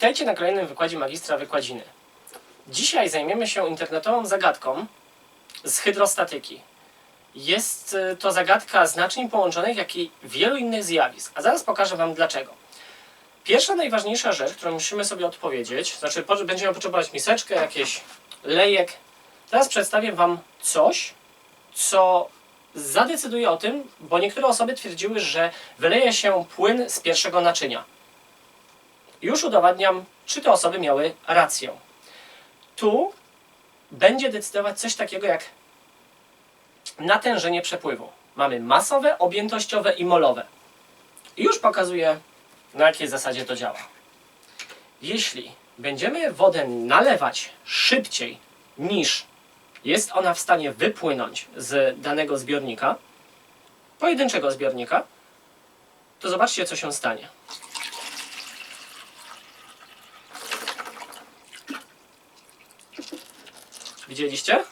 Witajcie na kolejnym wykładzie magistra wykładziny. Dzisiaj zajmiemy się internetową zagadką z hydrostatyki. Jest y, to zagadka znaczeń połączonych, jak i wielu innych zjawisk, a zaraz pokażę Wam dlaczego. Pierwsza, najważniejsza rzecz, którą musimy sobie odpowiedzieć, znaczy będziemy potrzebować miseczkę, jakieś lejek. Teraz przedstawię Wam coś, co zadecyduje o tym, bo niektóre osoby twierdziły, że wyleje się płyn z pierwszego naczynia. Już udowadniam, czy te osoby miały rację. Tu będzie decydować coś takiego jak natężenie przepływu. Mamy masowe, objętościowe i molowe. I już pokazuję, na jakiej zasadzie to działa. Jeśli będziemy wodę nalewać szybciej niż jest ona w stanie wypłynąć z danego zbiornika, pojedynczego zbiornika, to zobaczcie, co się stanie. Widzieliście?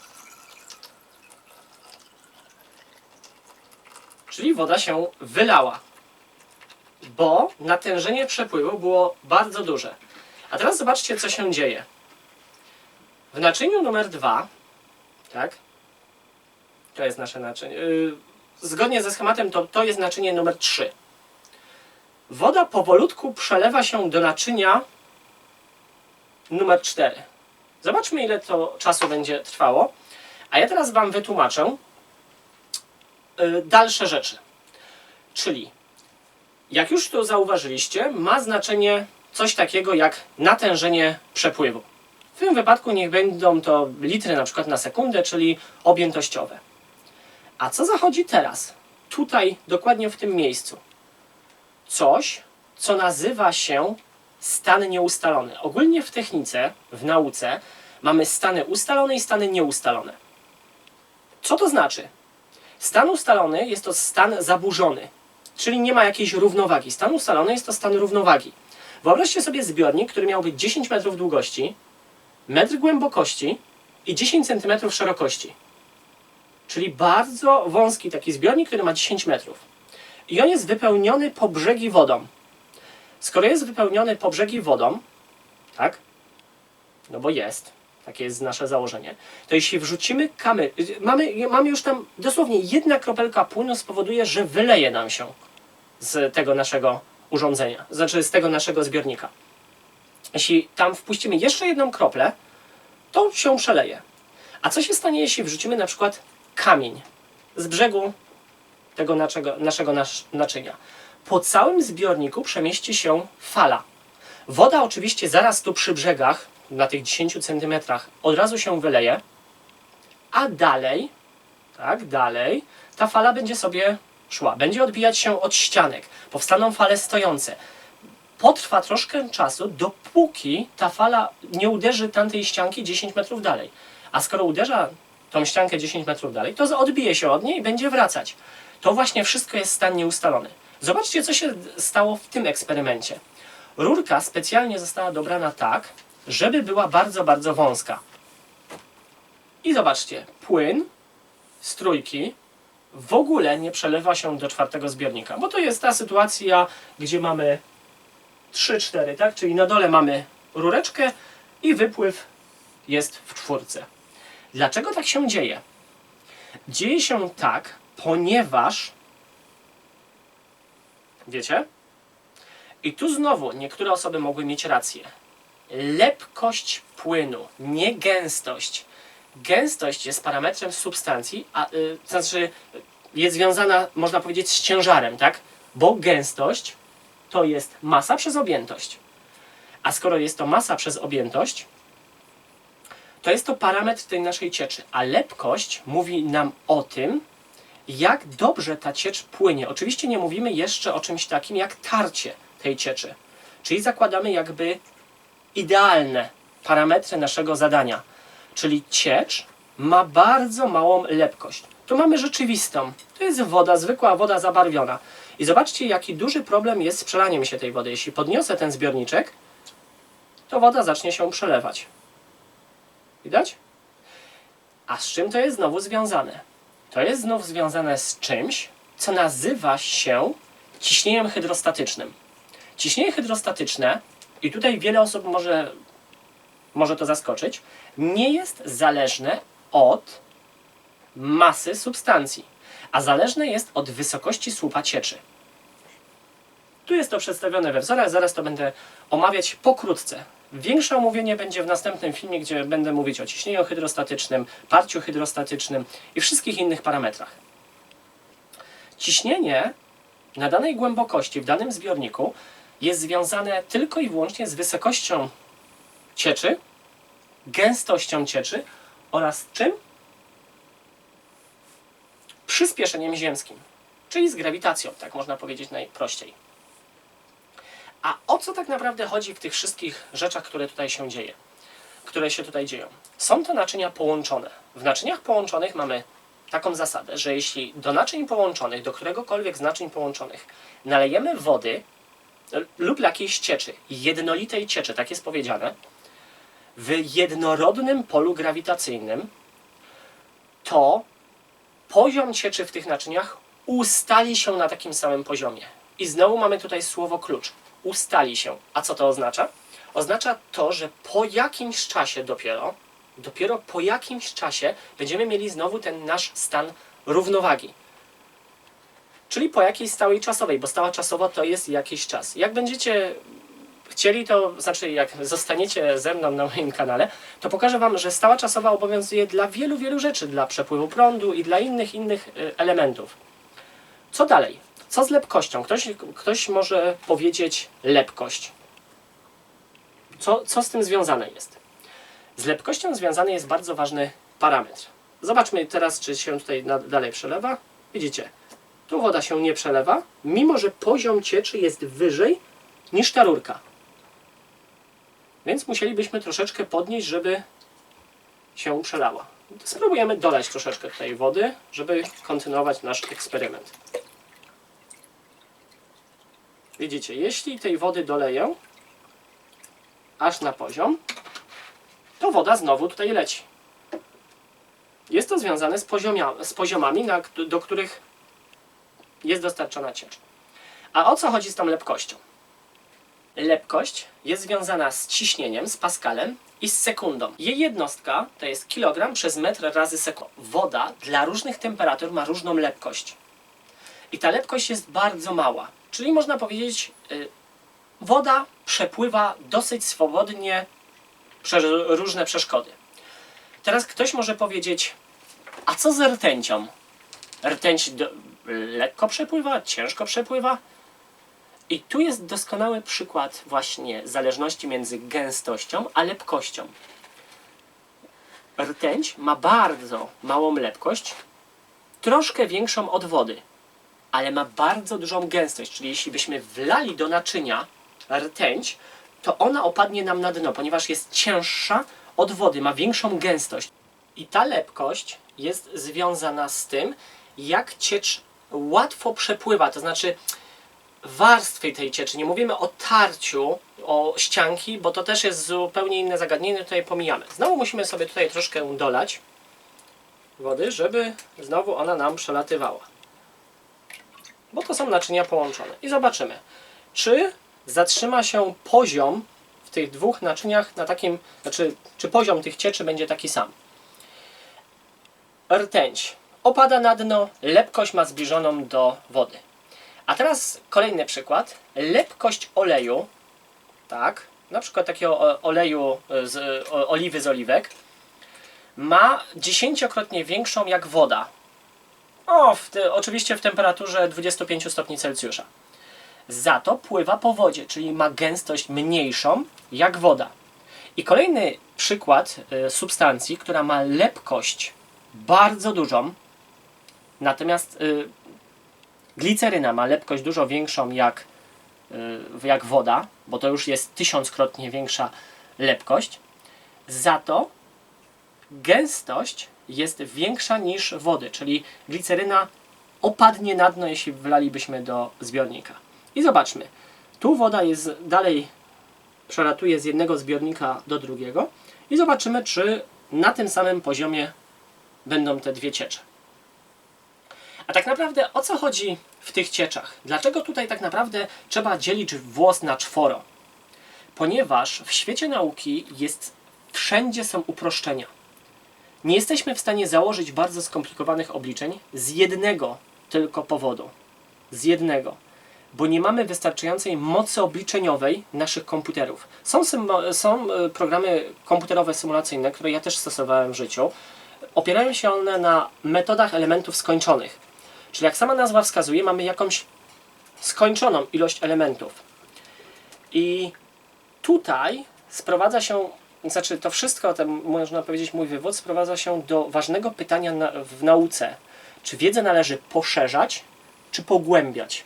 Czyli woda się wylała, bo natężenie przepływu było bardzo duże. A teraz zobaczcie, co się dzieje. W naczyniu numer dwa, tak? To jest nasze naczynie. Yy, zgodnie ze schematem, to, to jest naczynie numer 3. Woda powolutku przelewa się do naczynia numer 4. Zobaczmy, ile to czasu będzie trwało. A ja teraz Wam wytłumaczę y, dalsze rzeczy. Czyli, jak już tu zauważyliście, ma znaczenie coś takiego jak natężenie przepływu. W tym wypadku niech będą to litry na przykład na sekundę, czyli objętościowe. A co zachodzi teraz? Tutaj, dokładnie w tym miejscu. Coś, co nazywa się stan nieustalony. Ogólnie w technice, w nauce, mamy stany ustalone i stany nieustalone. Co to znaczy? Stan ustalony jest to stan zaburzony, czyli nie ma jakiejś równowagi. Stan ustalony jest to stan równowagi. Wyobraźcie sobie zbiornik, który miałby 10 metrów długości, metr głębokości i 10 cm szerokości. Czyli bardzo wąski taki zbiornik, który ma 10 metrów. I on jest wypełniony po brzegi wodą. Skoro jest wypełniony po brzegi wodą, tak? No bo jest, takie jest nasze założenie, to jeśli wrzucimy kamy, mamy, mamy już tam dosłownie jedna kropelka płynu spowoduje, że wyleje nam się z tego naszego urządzenia, znaczy z tego naszego zbiornika. Jeśli tam wpuścimy jeszcze jedną kroplę, to się przeleje. A co się stanie, jeśli wrzucimy na przykład kamień z brzegu tego naszego, naszego nasz, naczynia? Po całym zbiorniku przemieści się fala. Woda oczywiście zaraz tu przy brzegach, na tych 10 cm, od razu się wyleje, a dalej, tak, dalej, ta fala będzie sobie szła, będzie odbijać się od ścianek, powstaną fale stojące. Potrwa troszkę czasu, dopóki ta fala nie uderzy tamtej ścianki 10 metrów dalej. A skoro uderza tą ściankę 10 metrów dalej, to odbije się od niej i będzie wracać. To właśnie wszystko jest stan nieustalony. Zobaczcie, co się stało w tym eksperymencie. Rurka specjalnie została dobrana tak, żeby była bardzo, bardzo wąska. I zobaczcie, płyn z trójki w ogóle nie przelewa się do czwartego zbiornika, bo to jest ta sytuacja, gdzie mamy 3-4, tak? Czyli na dole mamy rureczkę i wypływ jest w czwórce. Dlaczego tak się dzieje? Dzieje się tak, ponieważ wiecie? I tu znowu niektóre osoby mogły mieć rację. Lepkość płynu, nie gęstość. Gęstość jest parametrem substancji, a y, to znaczy jest związana, można powiedzieć, z ciężarem, tak? Bo gęstość to jest masa przez objętość. A skoro jest to masa przez objętość, to jest to parametr tej naszej cieczy. A lepkość mówi nam o tym, jak dobrze ta ciecz płynie. Oczywiście nie mówimy jeszcze o czymś takim jak tarcie tej cieczy. Czyli zakładamy jakby idealne parametry naszego zadania. Czyli ciecz ma bardzo małą lepkość. Tu mamy rzeczywistą. To jest woda, zwykła woda zabarwiona. I zobaczcie, jaki duży problem jest z przelaniem się tej wody. Jeśli podniosę ten zbiorniczek, to woda zacznie się przelewać. Widać? A z czym to jest znowu związane? To jest znów związane z czymś, co nazywa się ciśnieniem hydrostatycznym. Ciśnienie hydrostatyczne i tutaj wiele osób może, może to zaskoczyć, nie jest zależne od masy substancji, a zależne jest od wysokości słupa cieczy. Tu jest to przedstawione we wzorach, zaraz to będę omawiać pokrótce. Większe omówienie będzie w następnym filmie, gdzie będę mówić o ciśnieniu hydrostatycznym, parciu hydrostatycznym i wszystkich innych parametrach. Ciśnienie na danej głębokości w danym zbiorniku jest związane tylko i wyłącznie z wysokością cieczy, gęstością cieczy oraz czym? Przyspieszeniem ziemskim, czyli z grawitacją, tak można powiedzieć najprościej. A o co tak naprawdę chodzi w tych wszystkich rzeczach, które tutaj się dzieje? Które się tutaj dzieją? Są to naczynia połączone. W naczyniach połączonych mamy taką zasadę, że jeśli do naczyń połączonych, do któregokolwiek z naczyń połączonych nalejemy wody l- lub jakiejś cieczy, jednolitej cieczy, tak jest powiedziane, w jednorodnym polu grawitacyjnym, to poziom cieczy w tych naczyniach ustali się na takim samym poziomie. I znowu mamy tutaj słowo klucz. Ustali się. A co to oznacza? Oznacza to, że po jakimś czasie dopiero, dopiero po jakimś czasie będziemy mieli znowu ten nasz stan równowagi. Czyli po jakiejś stałej czasowej, bo stała czasowa to jest jakiś czas. Jak będziecie chcieli, to znaczy jak zostaniecie ze mną na moim kanale, to pokażę Wam, że stała czasowa obowiązuje dla wielu, wielu rzeczy, dla przepływu prądu i dla innych, innych y, elementów. Co dalej? Co z lepkością? Ktoś, ktoś może powiedzieć lepkość. Co, co z tym związane jest? Z lepkością związany jest bardzo ważny parametr. Zobaczmy teraz, czy się tutaj dalej przelewa. Widzicie, tu woda się nie przelewa, mimo że poziom cieczy jest wyżej niż ta rurka. Więc musielibyśmy troszeczkę podnieść, żeby się przelała. Spróbujemy dolać troszeczkę tej wody, żeby kontynuować nasz eksperyment. Widzicie, jeśli tej wody doleję aż na poziom, to woda znowu tutaj leci. Jest to związane z, poziomia, z poziomami, na, do których jest dostarczana ciecz. A o co chodzi z tą lepkością? Lepkość jest związana z ciśnieniem, z paskalem i z sekundą. Jej jednostka to jest kilogram przez metr razy sekund. Woda dla różnych temperatur ma różną lepkość. I ta lepkość jest bardzo mała. Czyli można powiedzieć, y, woda przepływa dosyć swobodnie przez różne przeszkody. Teraz ktoś może powiedzieć, a co z rtęcią? Rtęć do, lekko przepływa, ciężko przepływa? I tu jest doskonały przykład właśnie zależności między gęstością a lepkością. Rtęć ma bardzo małą lepkość, troszkę większą od wody, ale ma bardzo dużą gęstość, czyli jeśli byśmy wlali do naczynia rtęć, to ona opadnie nam na dno, ponieważ jest cięższa od wody, ma większą gęstość. I ta lepkość jest związana z tym, jak ciecz łatwo przepływa, to znaczy warstwy tej cieczy. Nie mówimy o tarciu, o ścianki, bo to też jest zupełnie inne zagadnienie, tutaj pomijamy. Znowu musimy sobie tutaj troszkę dolać wody, żeby znowu ona nam przelatywała. Bo to są naczynia połączone. I zobaczymy, czy zatrzyma się poziom w tych dwóch naczyniach na takim, znaczy, czy poziom tych cieczy będzie taki sam. Rtęć opada na dno, lepkość ma zbliżoną do wody. A teraz kolejny przykład. Lepkość oleju, tak, na przykład takiego oleju z oliwy z oliwek, ma dziesięciokrotnie większą jak woda. O, w te, oczywiście w temperaturze 25 stopni Celsjusza. Za to pływa po wodzie, czyli ma gęstość mniejszą jak woda. I kolejny przykład y, substancji, która ma lepkość bardzo dużą, natomiast y, gliceryna ma lepkość dużo większą jak, y, jak woda, bo to już jest tysiąckrotnie większa lepkość. Za to gęstość jest większa niż wody, czyli gliceryna opadnie na dno, jeśli wlalibyśmy do zbiornika. I zobaczmy, tu woda jest dalej przelatuje z jednego zbiornika do drugiego i zobaczymy, czy na tym samym poziomie będą te dwie ciecze. A tak naprawdę o co chodzi w tych cieczach? Dlaczego tutaj tak naprawdę trzeba dzielić włos na czworo? ponieważ w świecie nauki jest wszędzie są uproszczenia. Nie jesteśmy w stanie założyć bardzo skomplikowanych obliczeń z jednego tylko powodu. Z jednego. Bo nie mamy wystarczającej mocy obliczeniowej naszych komputerów. Są, są e, programy komputerowe symulacyjne, które ja też stosowałem w życiu. Opierają się one na metodach elementów skończonych. Czyli jak sama nazwa wskazuje, mamy jakąś skończoną ilość elementów. I tutaj sprowadza się, znaczy to wszystko, ten, można powiedzieć, mój wywód, sprowadza się do ważnego pytania na, w nauce. Czy wiedzę należy poszerzać, czy pogłębiać?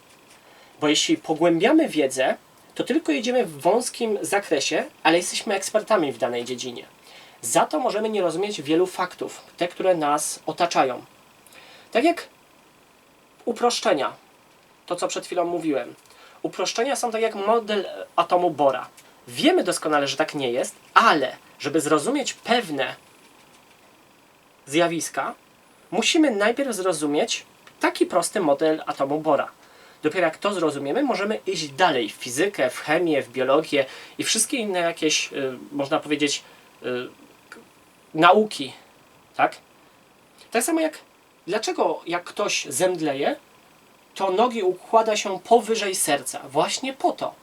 Bo jeśli pogłębiamy wiedzę, to tylko jedziemy w wąskim zakresie, ale jesteśmy ekspertami w danej dziedzinie. Za to możemy nie rozumieć wielu faktów, te, które nas otaczają. Tak jak uproszczenia, to co przed chwilą mówiłem. Uproszczenia są tak jak model atomu Bora. Wiemy doskonale, że tak nie jest, ale żeby zrozumieć pewne zjawiska, musimy najpierw zrozumieć taki prosty model atomu Bora. Dopiero jak to zrozumiemy, możemy iść dalej w fizykę, w chemię, w biologię i wszystkie inne jakieś, y, można powiedzieć, y, nauki. Tak? Tak samo jak dlaczego jak ktoś zemdleje, to nogi układa się powyżej serca. Właśnie po to.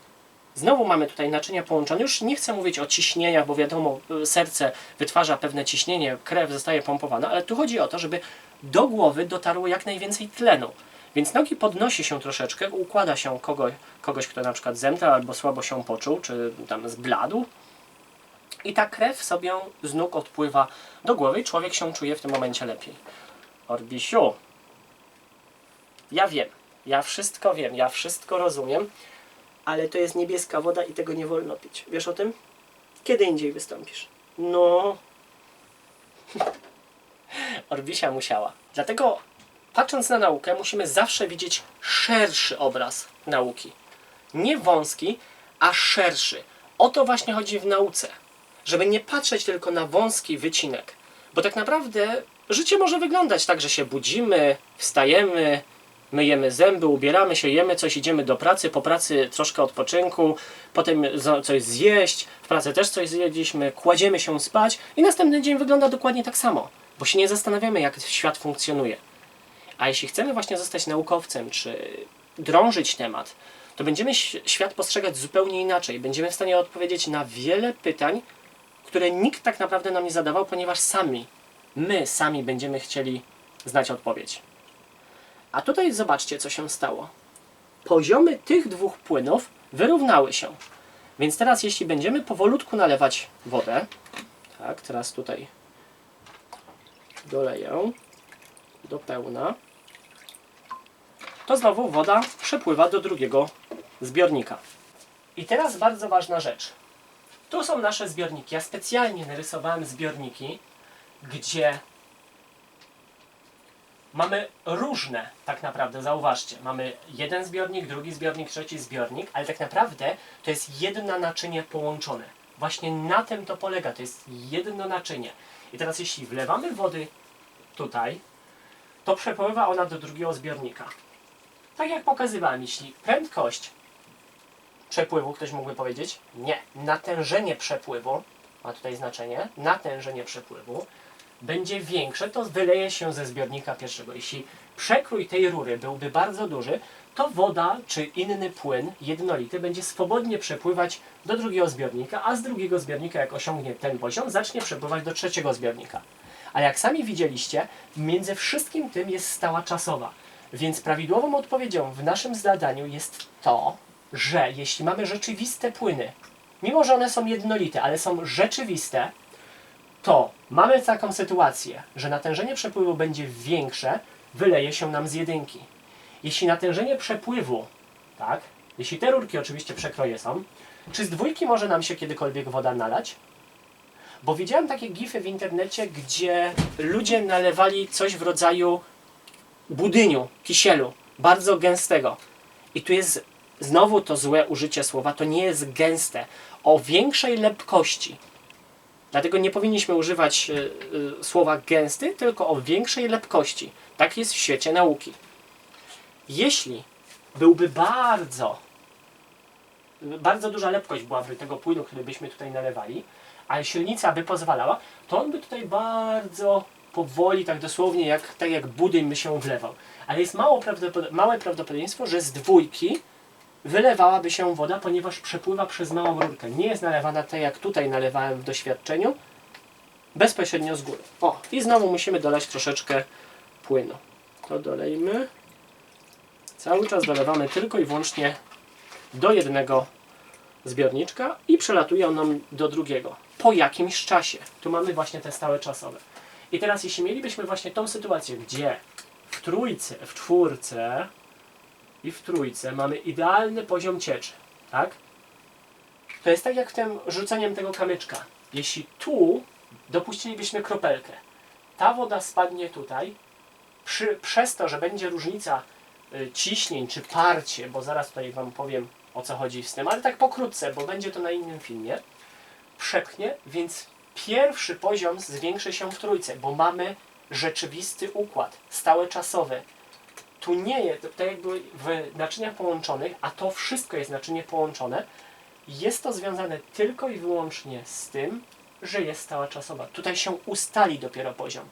Znowu mamy tutaj naczynia połączone. Już nie chcę mówić o ciśnieniach, bo wiadomo, y, serce wytwarza pewne ciśnienie, krew zostaje pompowana, ale tu chodzi o to, żeby do głowy dotarło jak najwięcej tlenu. Więc nogi podnosi się troszeczkę, układa się kogoś, kogoś kto na przykład zemdlał albo słabo się poczuł, czy tam zbladł. I ta krew sobie z nóg odpływa do głowy i człowiek się czuje w tym momencie lepiej. Orbisiu, ja wiem, ja wszystko wiem, ja wszystko rozumiem, ale to jest niebieska woda i tego nie wolno pić. Wiesz o tym? Kiedy indziej wystąpisz? No. Orbisia musiała. Dlatego, patrząc na naukę, musimy zawsze widzieć szerszy obraz nauki. Nie wąski, a szerszy. O to właśnie chodzi w nauce. Żeby nie patrzeć tylko na wąski wycinek. Bo tak naprawdę życie może wyglądać tak, że się budzimy, wstajemy, myjemy zęby, ubieramy się, jemy coś, idziemy do pracy, po pracy troszkę odpoczynku, potem coś zjeść, w pracy też coś zjedliśmy, kładziemy się spać i następny dzień wygląda dokładnie tak samo, bo się nie zastanawiamy, jak świat funkcjonuje. A jeśli chcemy właśnie zostać naukowcem, czy drążyć temat, to będziemy świat postrzegać zupełnie inaczej. Będziemy w stanie odpowiedzieć na wiele pytań, które nikt tak naprawdę nam nie zadawał, ponieważ sami, my sami będziemy chcieli znać odpowiedź. A tutaj zobaczcie, co się stało. Poziomy tych dwóch płynów wyrównały się. Więc teraz, jeśli będziemy powolutku nalewać wodę, tak, teraz tutaj doleję do pełna, to znowu woda przepływa do drugiego zbiornika. I teraz bardzo ważna rzecz. Tu są nasze zbiorniki. Ja specjalnie narysowałem zbiorniki, gdzie mamy różne, tak naprawdę, zauważcie. Mamy jeden zbiornik, drugi zbiornik, trzeci zbiornik, ale tak naprawdę to jest jedno naczynie połączone. Właśnie na tym to polega, to jest jedno naczynie. I teraz jeśli wlewamy wody tutaj, to przepływa ona do drugiego zbiornika. Tak jak pokazywałem, jeśli prędkość przepływu, ktoś mógłby powiedzieć, nie, natężenie przepływu, ma tutaj znaczenie, natężenie przepływu, będzie większe, to wyleje się ze zbiornika pierwszego. Jeśli przekrój tej rury byłby bardzo duży, to woda czy inny płyn jednolity będzie swobodnie przepływać do drugiego zbiornika, a z drugiego zbiornika, jak osiągnie ten poziom, zacznie przepływać do trzeciego zbiornika. A jak sami widzieliście, między wszystkim tym jest stała czasowa. Więc prawidłową odpowiedzią w naszym zadaniu jest to, że jeśli mamy rzeczywiste płyny, mimo że one są jednolite, ale są rzeczywiste, to mamy taką sytuację, że natężenie przepływu będzie większe, wyleje się nam z jedynki. Jeśli natężenie przepływu, tak, jeśli te rurki oczywiście przekroje są, czy z dwójki może nam się kiedykolwiek woda nalać? Bo widziałem takie gify w internecie, gdzie ludzie nalewali coś w rodzaju budyniu, kisielu, bardzo gęstego. I tu jest znowu to złe użycie słowa, to nie jest gęste, o większej lepkości. Dlatego nie powinniśmy używać y, y, słowa gęsty, tylko o większej lepkości. Tak jest w świecie nauki. Jeśli byłby bardzo bardzo duża lepkość byłaby tego płynu, który byśmy tutaj nalewali, ale silnica by pozwalała, to on by tutaj bardzo powoli, tak dosłownie, jak, tak jak budyń by się wlewał. Ale jest mało prawdopod- małe prawdopodobieństwo, że z dwójki wylewałaby się woda, ponieważ przepływa przez małą rurkę. Nie jest nalewana tak jak tutaj nalewałem w doświadczeniu, bezpośrednio z góry. O, i znowu musimy dolać troszeczkę płynu. To dolejmy. Cały czas dolewamy tylko i wyłącznie do jednego zbiorniczka i przelatuje on nam do drugiego. Po jakimś czasie. Tu mamy właśnie te stałe czasowe. I teraz jeśli mielibyśmy właśnie tą sytuację, gdzie w trójce, w czwórce i w trójce mamy idealny poziom cieczy, tak? To jest tak jak tym rzuceniem tego kamyczka. Jeśli tu dopuścilibyśmy kropelkę, ta woda spadnie tutaj, przy, przez to, że będzie różnica y, ciśnień czy parcie, bo zaraz tutaj Wam powiem o co chodzi z tym, ale tak pokrótce, bo będzie to na innym filmie, przepchnie, więc pierwszy poziom zwiększy się w trójce, bo mamy rzeczywisty układ, stałe czasowy. Tu nie jest, tak jakby w naczyniach połączonych, a to wszystko jest naczynie połączone, jest to związane tylko i wyłącznie z tym, że jest stała czasowa. Tutaj się ustali dopiero poziom.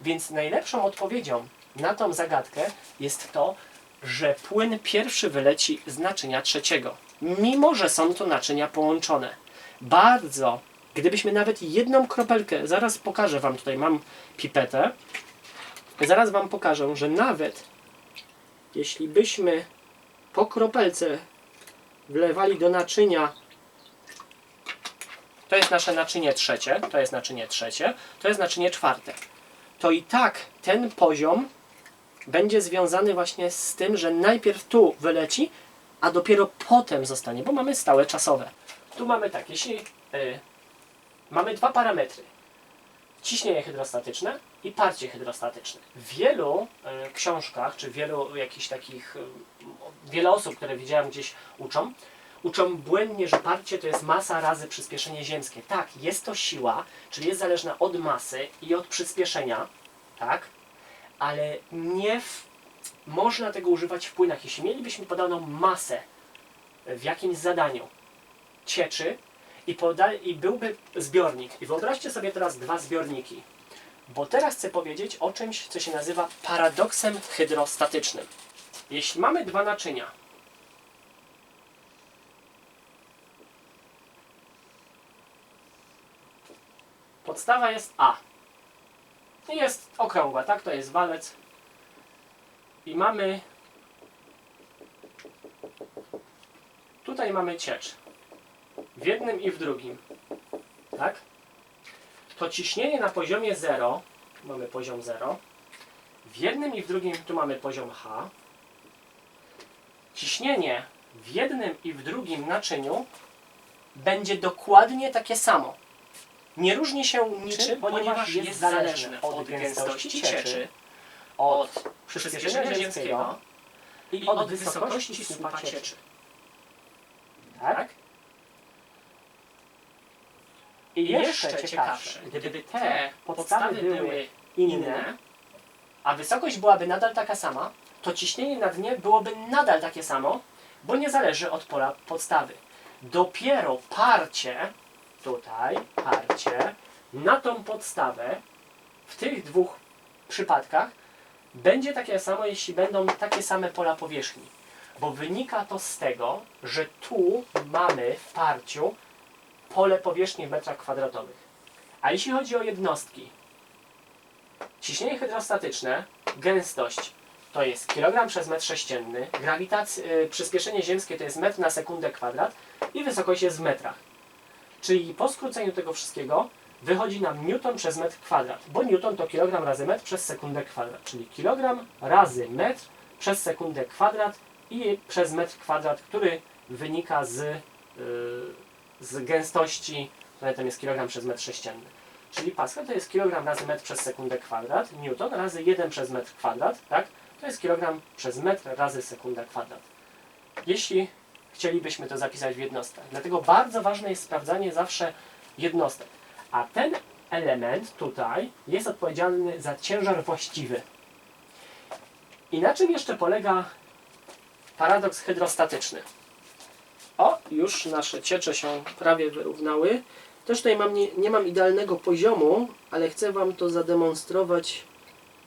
Więc najlepszą odpowiedzią na tą zagadkę jest to, że płyn pierwszy wyleci z naczynia trzeciego. Mimo, że są to naczynia połączone. Bardzo, gdybyśmy nawet jedną kropelkę, zaraz pokażę Wam, tutaj mam pipetę, zaraz Wam pokażę, że nawet jeśli byśmy po kropelce wlewali do naczynia to jest nasze naczynie trzecie, to jest naczynie trzecie, to jest naczynie czwarte. To i tak ten poziom będzie związany właśnie z tym, że najpierw tu wyleci, a dopiero potem zostanie, bo mamy stałe czasowe. Tu mamy tak, jeśli y, mamy dwa parametry, ciśnienie hydrostatyczne i parcie hydrostatyczne. W wielu y, książkach, czy wielu jakichś takich, y, wiele osób, które widziałem gdzieś uczą, uczą błędnie, że parcie to jest masa razy przyspieszenie ziemskie. Tak, jest to siła, czyli jest zależna od masy i od przyspieszenia, tak, ale nie w, można tego używać w płynach. Jeśli mielibyśmy podaną masę w jakimś zadaniu cieczy i, poda, i byłby zbiornik. I wyobraźcie sobie teraz dwa zbiorniki. Bo teraz chcę powiedzieć o czymś, co się nazywa paradoksem hydrostatycznym. Jeśli mamy dwa naczynia, Podstawa jest A. Jest okrągła, tak? To jest walec. I mamy. Tutaj mamy ciecz. W jednym i w drugim. Tak? To ciśnienie na poziomie 0. Mamy poziom 0. W jednym i w drugim tu mamy poziom H. Ciśnienie w jednym i w drugim naczyniu będzie dokładnie takie samo nie różni się niczym, ponieważ jest zależny od gęstości cieczy, od przyspieszenia ziemskiego i od wysokości słupa cieczy. Tak? I jeszcze ciekawsze, gdyby te podstawy były inne, a wysokość byłaby nadal taka sama, to ciśnienie na dnie byłoby nadal takie samo, bo nie zależy od pola podstawy. Dopiero parcie tutaj parcie na tą podstawę w tych dwóch przypadkach będzie takie samo, jeśli będą takie same pola powierzchni. Bo wynika to z tego, że tu mamy w parciu pole powierzchni w metrach kwadratowych. A jeśli chodzi o jednostki, ciśnienie hydrostatyczne, gęstość to jest kilogram przez metr sześcienny, grawitacja, y, przyspieszenie ziemskie to jest metr na sekundę kwadrat i wysokość jest w metrach. Czyli po skróceniu tego wszystkiego wychodzi nam newton przez metr kwadrat, bo newton to kilogram razy metr przez sekundę kwadrat, czyli kilogram razy metr przez sekundę kwadrat i przez metr kwadrat, który wynika z, yy, z gęstości, tutaj tam jest kilogram przez metr sześcienny. Czyli Pascal to jest kilogram razy metr przez sekundę kwadrat, newton razy 1 przez metr kwadrat, tak? To jest kilogram przez metr razy sekundę kwadrat. Jeśli chcielibyśmy to zapisać w jednostkach. Dlatego bardzo ważne jest sprawdzanie zawsze jednostek. A ten element tutaj jest odpowiedzialny za ciężar właściwy. I na czym jeszcze polega paradoks hydrostatyczny? O, już nasze ciecze się prawie wyrównały. Też tutaj mam nie, nie mam idealnego poziomu, ale chcę Wam to zademonstrować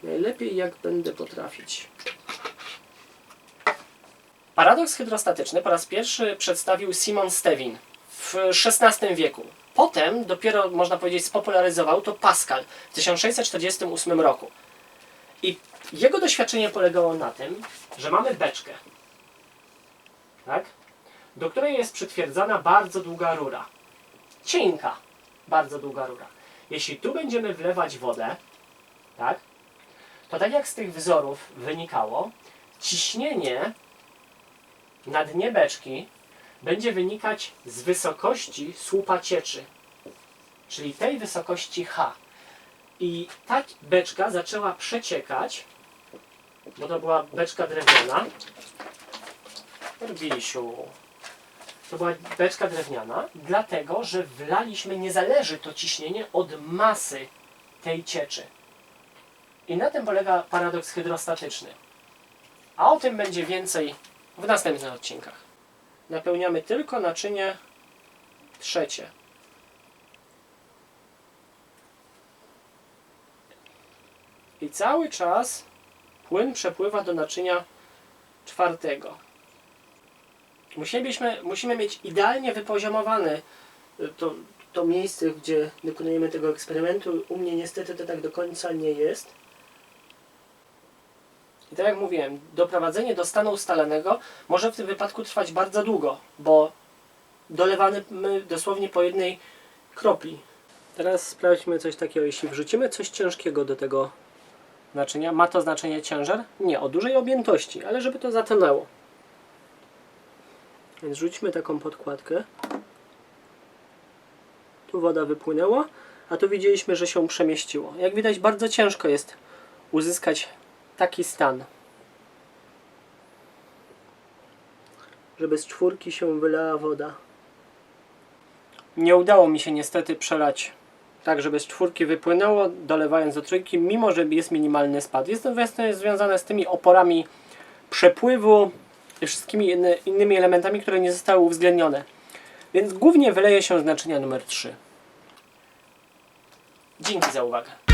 najlepiej jak będę potrafić. Paradoks hydrostatyczny po raz pierwszy przedstawił Simon Stevin w XVI wieku. Potem dopiero, można powiedzieć, spopularyzował to Pascal w 1648 roku. I jego doświadczenie polegało na tym, że mamy beczkę, tak? Do której jest przytwierdzana bardzo długa rura. Cienka, bardzo długa rura. Jeśli tu będziemy wlewać wodę, tak, to tak jak z tych wzorów wynikało, ciśnienie na dnie beczki będzie wynikać z wysokości słupa cieczy, czyli tej wysokości H. I ta beczka zaczęła przeciekać, bo to była beczka drewniana. Rwisiu. To była beczka drewniana, dlatego że wlaliśmy, nie zależy to ciśnienie od masy tej cieczy. I na tym polega paradoks hydrostatyczny. A o tym będzie więcej w następnych odcinkach. Napełniamy tylko naczynie trzecie. I cały czas płyn przepływa do naczynia czwartego. Musielibyśmy, musimy mieć idealnie wypoziomowane y, to, to miejsce, gdzie dokonujemy tego eksperymentu. U mnie niestety to tak do końca nie jest. I tak jak mówiłem, doprowadzenie do stanu ustalonego może w tym wypadku trwać bardzo długo, bo dolewamy my dosłownie po jednej kropli. Teraz sprawdźmy coś takiego. Jeśli wrzucimy coś ciężkiego do tego naczynia, ma to znaczenie ciężar? Nie, o dużej objętości, ale żeby to zatonęło. Więc rzućmy taką podkładkę. Tu woda wypłynęła, a tu widzieliśmy, że się przemieściło. Jak widać, bardzo ciężko jest uzyskać taki stan. Żeby z czwórki się wylała woda. Nie udało mi się niestety przelać tak, żeby z czwórki wypłynęło, dolewając do trójki, mimo że jest minimalny spad. Jest to związane z tymi oporami przepływu wszystkimi inny, innymi elementami, które nie zostały uwzględnione. Więc głównie wyleje się z naczynia numer 3. Dzięki za uwagę.